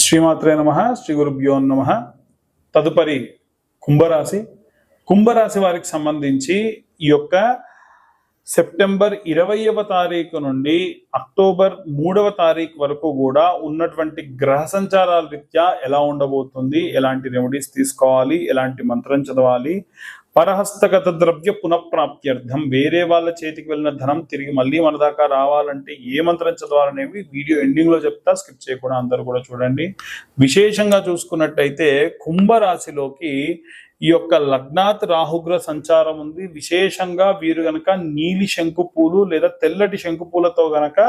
శ్రీమాత్రే నమ శ్రీ గురుభ్యో నమ. తదుపరి కుంభరాశి. కుంభరాశి వారికి సంబంధించి ఈ యొక్క సెప్టెంబర్ ఇరవైవ తారీఖు నుండి అక్టోబర్ మూడవ తారీఖు వరకు కూడా ఉన్నటువంటి గ్రహ సంచారాల రీత్యా ఎలా ఉండబోతుంది ఎలాంటి రెమెడీస్ తీసుకోవాలి ఎలాంటి మంత్రం చదవాలి పరహస్తగత ద్రవ్య పునఃప్రాప్త్యర్థం. వేరే వాళ్ళ చేతికి వెళ్ళిన ధనం తిరిగి మళ్ళీ మన దాకా రావాలంటే ఏ మంత్రం చదవాలనేవి వీడియో ఎండింగ్లో చెప్తా స్కిప్ చేయకుండా అందరూ కూడా చూడండి. విశేషంగా చూసుకున్నట్టయితే కుంభరాశిలోకి ఈ యొక్క లగ్నాత్ రాహుగ్రహ సంచారం ఉంది. విశేషంగా వీరు గనక నీలి శంకు పూలు లేదా తెల్లటి శంకు పూలతో గనక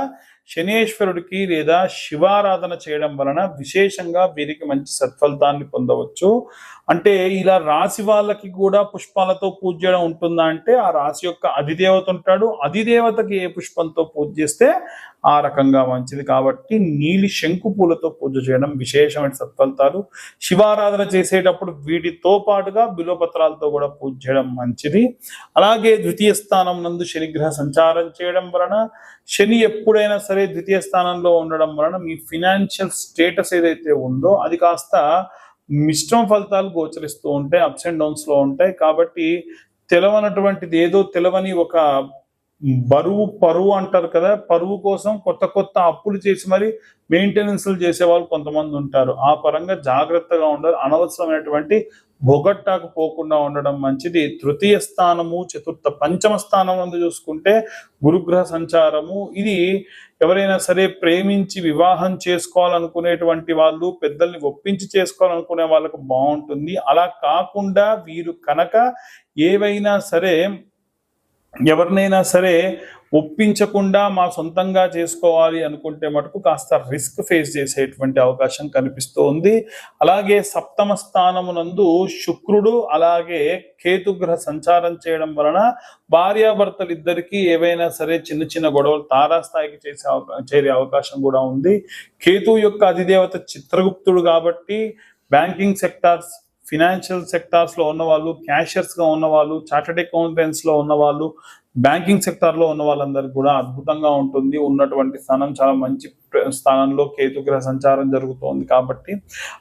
శనేశ్వరుడికి లేదా శివారాధన చేయడం వలన విశేషంగా వీరికి మంచి సత్ఫలితాన్ని పొందవచ్చు. అంటే ఇలా రాశి వాళ్ళకి కూడా పుష్పాలతో పూజ చేయడం ఉంటుందా అంటే ఆ రాశి యొక్క అధిదేవత ఉంటాడు. అధిదేవతకి ఏ పుష్పంతో పూజ చేస్తే ఆ రకంగా మంచిది. కాబట్టి నీలి శంకు పూలతో పూజ చేయడం విశేషమైన సత్ఫలితాలు. శివారాధన చేసేటప్పుడు వీటితో పాటుగా బిలోపత్రాలతో కూడా పూజ చేయడం మంచిది. అలాగే ద్వితీయ స్థానం నందు శనిగ్రహ సంచారం చేయడం వలన శని ఎప్పుడైనా సరే ద్వితీయ స్థానంలో ఉండడం వలన మీ ఫినాన్షియల్ స్టేటస్ ఏదైతే ఉందో అది కాస్త మిశ్రమ ఫలితాలు గోచరిస్తూ ఉంటాయి అప్స్ అండ్ డౌన్స్లో ఉంటాయి. కాబట్టి తెలవనటువంటిది ఏదో తెలవని ఒక బరువు పరువు అంటారు కదా పరువు కోసం కొత్త కొత్త అప్పులు చేసి మరి మెయింటెనెన్స్ చేసే వాళ్ళు కొంతమంది ఉంటారు. ఆ పరంగా జాగ్రత్తగా ఉండాలి. అనవసరమైనటువంటి బొగట్టాకు పోకుండా ఉండడం మంచిది. తృతీయ స్థానము చతుర్థ పంచమ స్థానం అందు చూసుకుంటే గురుగ్రహ సంచారము ఇది ఎవరైనా సరే ప్రేమించి వివాహం చేసుకోవాలనుకునేటువంటి వాళ్ళు పెద్దల్ని ఒప్పించి చేసుకోవాలనుకునే వాళ్ళకు బాగుంటుంది. అలా కాకుండా వీరు కనుక ఏవైనా సరే ఎవరినైనా సరే ఒప్పించకుండా మా సొంతంగా చేసుకోవాలి అనుకుంటే మటుకు కాస్త రిస్క్ ఫేస్ చేసేటువంటి అవకాశం కనిపిస్తోంది. అలాగే సప్తమ స్థానమునందు శుక్రుడు అలాగే కేతుగ్రహ సంచారం చేయడం వలన భార్యాభర్తలు ఇద్దరికి ఏవైనా సరే చిన్న చిన్న గొడవలు తారాస్థాయికి చేసే చేరే అవకాశం కూడా ఉంది. కేతు యొక్క అధిదేవత చిత్రగుప్తుడు కాబట్టి బ్యాంకింగ్ సెక్టార్స్ ఫినాన్షియల్ సెక్టార్స్లో ఉన్నవాళ్ళు క్యాషియర్స్గా ఉన్నవాళ్ళు చార్టెడ్ అకౌంటెంట్స్లో బ్యాంకింగ్ సెక్టార్లో ఉన్న వాళ్ళందరికీ కూడా అద్భుతంగా ఉంటుంది. ఉన్నటువంటి స్థానం చాలా మంచి స్థానంలో కేతుగ్రహ సంచారం జరుగుతోంది కాబట్టి.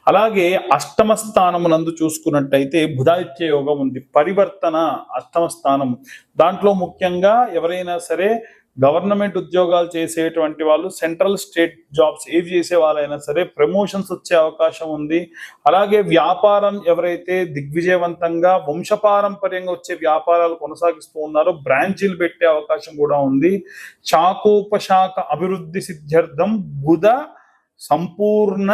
అలాగే అష్టమ స్థానమునందు చూసుకున్నట్టయితే బుధాదిత్య యోగం ఉంది. పరివర్తన అష్టమ స్థానం దాంట్లో ముఖ్యంగా ఎవరైనా సరే గవర్నమెంట్ ఉద్యోగాలు చేసేటువంటి వాళ్ళు సెంట్రల్ స్టేట్ జాబ్స్ ఏవి చేసే వాళ్ళైనా సరే ప్రమోషన్స్ వచ్చే అవకాశం ఉంది. అలాగే వ్యాపారం ఎవరైతే దిగ్విజయవంతంగా వంశపారంపర్యంగా వచ్చే వ్యాపారాలు కొనసాగిస్తూ ఉన్నారో బ్రాంచీలు పెట్టే అవకాశం కూడా ఉంది. శాఖోపశాఖ అభివృద్ధి సిద్ధ్యర్థం బుధ సంపూర్ణ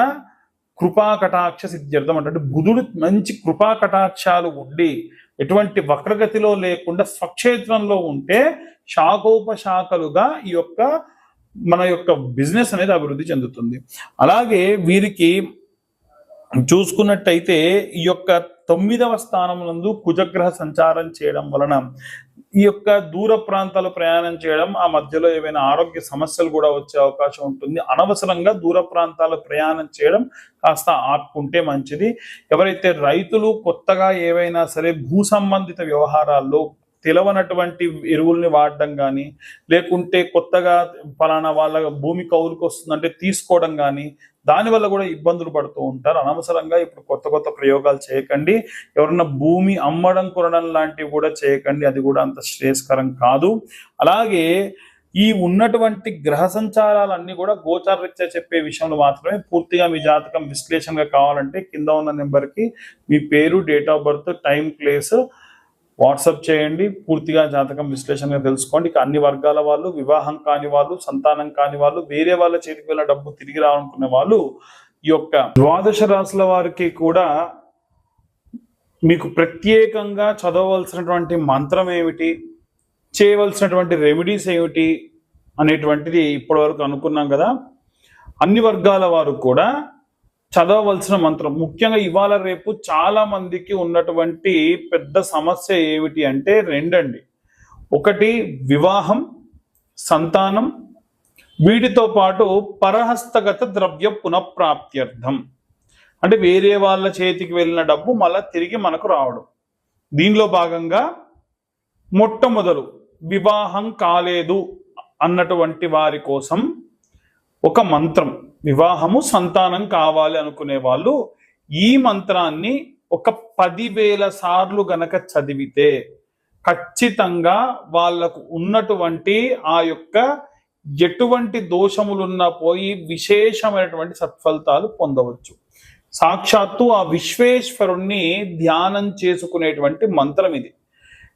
కృపా కటాక్ష సిద్ధ్యర్థం అంటే బుధుడు మంచి కృపా కటాక్షాలు ఉండి ఎటువంటి వక్రగతిలో లేకుండా స్వక్షేత్రంలో ఉంటే శాఖోపశాఖలుగా ఈ యొక్క మన యొక్క బిజినెస్ అనేది అభివృద్ధి చెందుతుంది. అలాగే వీరికి చూసుకున్నట్టయితే ఈ యొక్క తొమ్మిదవ స్థానం నందు కుజగ్రహ సంచారం చేయడం వలన ఈ యొక్క దూర ప్రాంతాలు ప్రయాణం చేయడం ఆ మధ్యలో ఏవైనా ఆరోగ్య సమస్యలు కూడా వచ్చే అవకాశం ఉంటుంది. అనవసరంగా దూర ప్రాంతాలు ప్రయాణం చేయడం కాస్త ఆపుకుంటే మంచిది. ఎవరైతే రైతులు కొత్తగా ఏవైనా సరే భూ సంబంధిత వ్యవహారాల్లో తెలవనటువంటి ఎరువుల్ని వాడడం కానీ లేకుంటే కొత్తగా ఫలానా వాళ్ళ భూమి కౌలుకు వస్తుందంటే తీసుకోవడం కానీ దానివల్ల కూడా ఇబ్బందులు పడుతూ ఉంటారు. అనవసరంగా ఇప్పుడు కొత్త కొత్త ప్రయోగాలు చేయకండి. ఎవరన్నా భూమి అమ్మడం కొనడం లాంటివి కూడా చేయకండి. అది కూడా అంత శ్రేయస్కరం కాదు. అలాగే ఈ ఉన్నటువంటి గ్రహ సంచారాలన్నీ కూడా గోచారరీత్యా చెప్పే విషయంలో మాత్రమే పూర్తిగా మీ జాతకం విశ్లేషణగా కావాలంటే కింద ఉన్న నెంబర్కి మీ పేరు date of birth time place WhatsApp చేయండి పూర్తిగా జాతకం విశ్లేషణగా తెలుసుకోండి. ఇక అన్ని వర్గాల వాళ్ళు వివాహం కాని వాళ్ళు సంతానం కాని వాళ్ళు వేరే వాళ్ళ చేతికి వెళ్ళిన డబ్బు తిరిగి రావాలనుకునే వాళ్ళు ఈ యొక్క ద్వాదశ రాశుల వారికి కూడా మీకు ప్రత్యేకంగా చదవవలసినటువంటి మంత్రం ఏమిటి చేయవలసినటువంటి రెమెడీస్ ఏమిటి అనేటువంటిది ఇప్పటివరకు అనుకున్నాం కదా. అన్ని వర్గాల వారు కూడా చదవవలసిన మంత్రం. ముఖ్యంగా ఇవాళ రేపు చాలా మందికి ఉన్నటువంటి పెద్ద సమస్య ఏమిటి అంటే రెండండి. ఒకటి వివాహం సంతానం వీటితో పాటు పరహస్తగత ద్రవ్య పునఃప్రాప్త్యర్థం. అంటే వేరే వాళ్ళ చేతికి వెళ్ళిన డబ్బు మళ్ళా తిరిగి మనకు రావడం. దీనిలో భాగంగా మొట్టమొదలు వివాహం కాలేదు అన్నటువంటి వారి కోసం ఒక మంత్రం. వివాహము సంతానం కావాలి అనుకునే వాళ్ళు ఈ మంత్రాన్ని ఒక పదివేల సార్లు గనక చదివితే ఖచ్చితంగా వాళ్ళకు ఉన్నటువంటి ఆ యొక్క ఎటువంటి దోషములున్నా పోయి విశేషమైనటువంటి సత్ఫలితాలు పొందవచ్చు. సాక్షాత్తు ఆ విశ్వేశ్వరుణ్ణి ధ్యానం చేసుకునేటువంటి మంత్రం ఇది.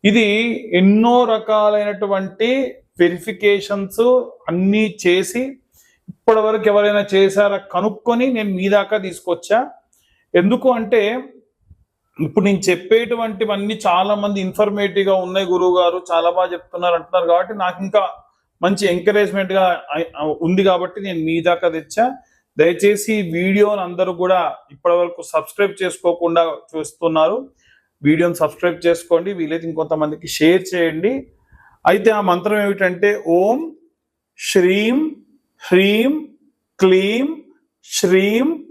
ఇది ఎన్నో రకాలైనటువంటి వెరిఫికేషన్స్ అన్నీ చేసి ఇప్పటి వరకు ఎవరైనా చేశారా కనుక్కొని నేను మీ దాకా తీసుకొచ్చా? ఎందుకు అంటే ఇప్పుడు నేను చెప్పేటువంటివన్నీ చాలా మంది ఇన్ఫర్మేటివ్గా ఉన్నాయి గురువు గారు చాలా బాగా చెప్తున్నారు అంటున్నారు కాబట్టి నాకు ఇంకా మంచి ఎంకరేజ్మెంట్గా ఉంది కాబట్టి నేను మీ దాకా తెచ్చా. దయచేసి వీడియోని అందరూ కూడా ఇప్పటి వరకు సబ్స్క్రైబ్ చేసుకోకుండా చూస్తున్నారు. వీడియోని సబ్స్క్రైబ్ చేసుకోండి వీలైతే ఇంకొంతమందికి షేర్ చేయండి. అయితే ఆ మంత్రం ఏమిటంటే ఓం శ్రీం హ్రీం క్లీం శ్రీం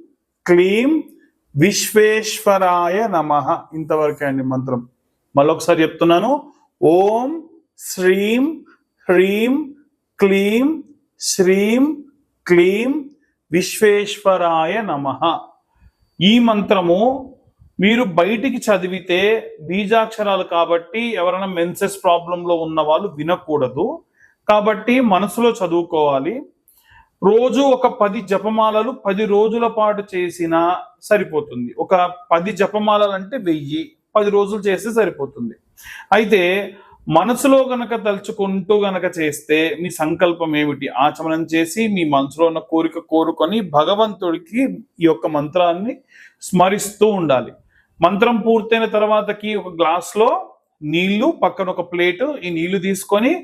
క్లీం విశ్వేశ్వరాయ నమ. ఇంతవరకే అండి మంత్రం. మళ్ళొకసారి చెప్తున్నాను. ఓం శ్రీం హ్రీం క్లీం శ్రీం క్లీం విశ్వేశ్వరాయ నమ. ఈ మంత్రము మీరు బయటికి చదివితే బీజాక్షరాలు కాబట్టి ఎవరైనా మెన్సెస్ ప్రాబ్లంలో ఉన్న వాళ్ళు వినకూడదు. కాబట్టి మనసులో చదువుకోవాలి. రోజు ఒక పది జపమాలలు పది రోజుల పాటు చేసినా సరిపోతుంది. ఒక పది జపమాలలు అంటే వెయ్యి పది రోజులు చేస్తే సరిపోతుంది. అయితే మనసులో గనక తలుచుకుంటూ గనక చేస్తే మీ సంకల్పం ఏమిటి? ఆచమనం చేసి మీ మనసులో ఉన్న కోరిక కోరుకొని భగవంతుడికి ఈ యొక్క మంత్రాన్ని స్మరిస్తూ ఉండాలి. మంత్రం పూర్తయిన తర్వాతకి ఒక గ్లాస్లో నీళ్ళు పక్కన ఒక ప్లేటు ఈ నీళ్ళు తీసుకొని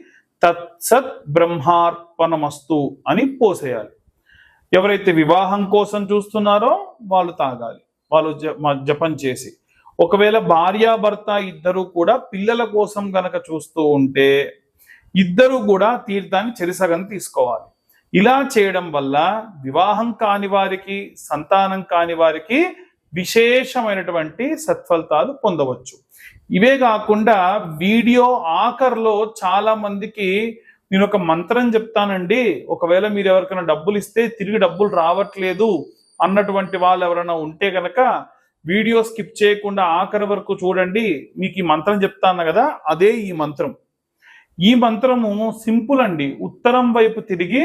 తత్సత్ బ్రహ్మార్పణమస్తు అని పోసేయాలి. ఎవరైతే వివాహం కోసం చూస్తున్నారో వాళ్ళు తాగాలి. వాళ్ళు జపం చేసి. ఒకవేళ భార్యాభర్త ఇద్దరు కూడా పిల్లల కోసం గనక చూస్తూ ఉంటే ఇద్దరు కూడా తీర్థాన్ని చెరిసగం తీసుకోవాలి. ఇలా చేయడం వల్ల వివాహం కాని వారికి సంతానం కాని వారికి విశేషమైనటువంటి సత్ఫలితాలు పొందవచ్చు. ఇవే కాకుండా వీడియో ఆఖర్లో చాలా మందికి నేను ఒక మంత్రం చెప్తానండి. ఒకవేళ మీరు ఎవరికైనా డబ్బులు ఇస్తే తిరిగి డబ్బులు రావట్లేదు అన్నటువంటి వాళ్ళు ఎవరైనా ఉంటే కనుక వీడియో స్కిప్ చేయకుండా ఆఖరి వరకు చూడండి. మీకు ఈ మంత్రం చెప్తాను కదా అదే ఈ మంత్రం. ఈ మంత్రము సింపుల్ అండి. ఉత్తరం వైపు తిరిగి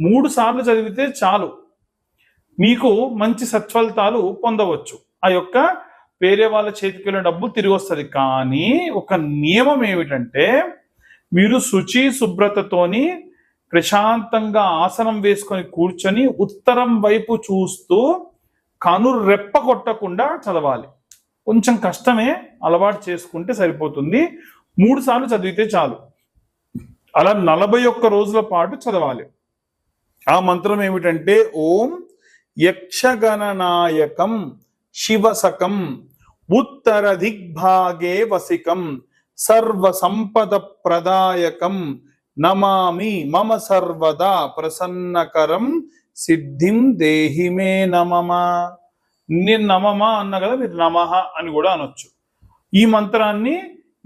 మూడు సార్లు చదివితే చాలు. మీకు మంచి సత్ఫలితాలు పొందవచ్చు. ఆ యొక్క వేరే వాళ్ళ చేతికి వెళ్ళిన డబ్బు తిరిగి వస్తుంది. కానీ ఒక నియమం ఏమిటంటే మీరు శుచి శుభ్రతతోని ప్రశాంతంగా ఆసనం వేసుకొని కూర్చొని ఉత్తరం వైపు చూస్తూ కను రెప్ప కొట్టకుండా చదవాలి. కొంచెం కష్టమే అలవాటు చేసుకుంటే సరిపోతుంది. మూడు సార్లు చదివితే చాలు. అలా నలభై ఒక్క రోజుల పాటు చదవాలి. ఆ మంత్రం ఏమిటంటే ఓం యక్షగణనాయకం శివసకం ఉత్తర దిగ్భాగే వసికం సర్వ సంపద ప్రదాయకం నమామి మమ సర్వదా ప్రసన్నకరం సిద్ధిం దేహి మే నమమా నేను నమమా అన్న కదా మీరు నమ అని కూడా అనొచ్చు. ఈ మంత్రాన్ని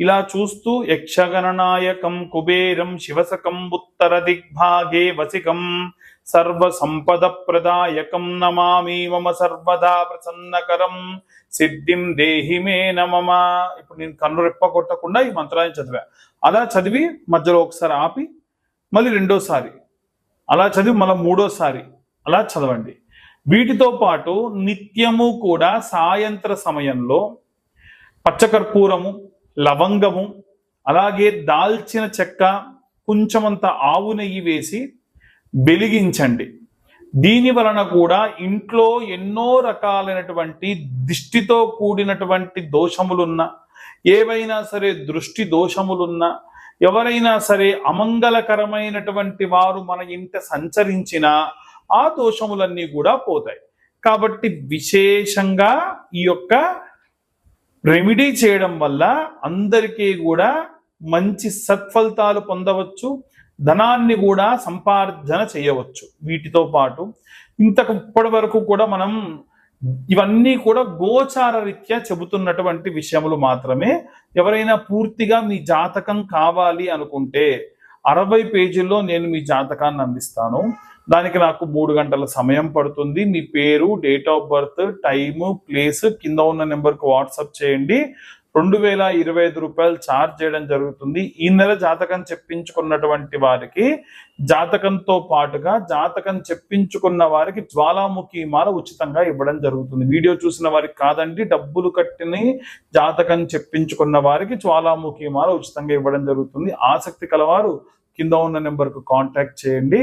ఇలా చూస్తూ యక్షగణనాయకం కుబేరం శివసకం ఉత్తర దిగ్భాగే వసికం సర్వ సంపద ప్రదాయకం నమామి మమ సర్వదా ప్రసన్నకరం సిద్ధిం దేహి మే నమమా. ఇప్పుడు నేను కన్ను రెప్ప కొట్టకుండా ఈ మంత్రాన్ని చదివా. అలా చదివి మధ్యలో ఒకసారి ఆపి మళ్ళీ రెండోసారి. అలా చదివి మళ్ళీ మూడోసారి. అలా చదవండి. వీటితో పాటు నిత్యము కూడా సాయంత్ర సమయంలో పచ్చకర్పూరము లవంగము అలాగే దాల్చిన చెక్క కొంచెమంత ఆవు నెయ్యి వేసి వెలిగించండి. దీని వలన కూడా ఇంట్లో ఎన్నో రకాలైనటువంటి దిష్టితో కూడినటువంటి దోషములున్న ఏవైనా సరే దృష్టి దోషములున్నా ఎవరైనా సరే అమంగళకరమైనటువంటి వారు మన ఇంట సంచరించిన ఆ దోషములన్నీ కూడా పోతాయి. కాబట్టి విశేషంగా ఈ యొక్క రెమెడీ చేయడం వల్ల అందరికీ కూడా మంచి సత్ఫలితాలు పొందవచ్చు ధనాన్ని కూడా సంపార్జన చేయవచ్చు. వీటితో పాటు ఇంతకు ఇప్పటి వరకు కూడా మనం ఇవన్నీ కూడా గోచార రీత్యా చెబుతున్నటువంటి విషయములు మాత్రమే. ఎవరైనా పూర్తిగా మీ జాతకం కావాలి అనుకుంటే అరవై పేజీల్లో నేను మీ జాతకాన్ని అందిస్తాను. దానికి నాకు మూడు గంటల సమయం పడుతుంది. మీ పేరు date of birth time place కింద ఉన్న నెంబర్కి వాట్సాప్ చేయండి. రెండు వేల ఇరవై ఐదు రూపాయలు ఛార్జ్ చేయడం జరుగుతుంది. ఈ నెల జాతకం చెప్పించుకున్నటువంటి వారికి జాతకంతో పాటుగా జాతకం చెప్పించుకున్న వారికి జ్వాలాముఖి మాల ఉచితంగా ఇవ్వడం జరుగుతుంది. వీడియో చూసిన వారికి కాదండి డబ్బులు కట్టిని జాతకం చెప్పించుకున్న వారికి జ్వాలాముఖి మాల ఉచితంగా ఇవ్వడం జరుగుతుంది. ఆసక్తి కలవారు కింద ఉన్న నెంబర్కు కాంటాక్ట్ చేయండి.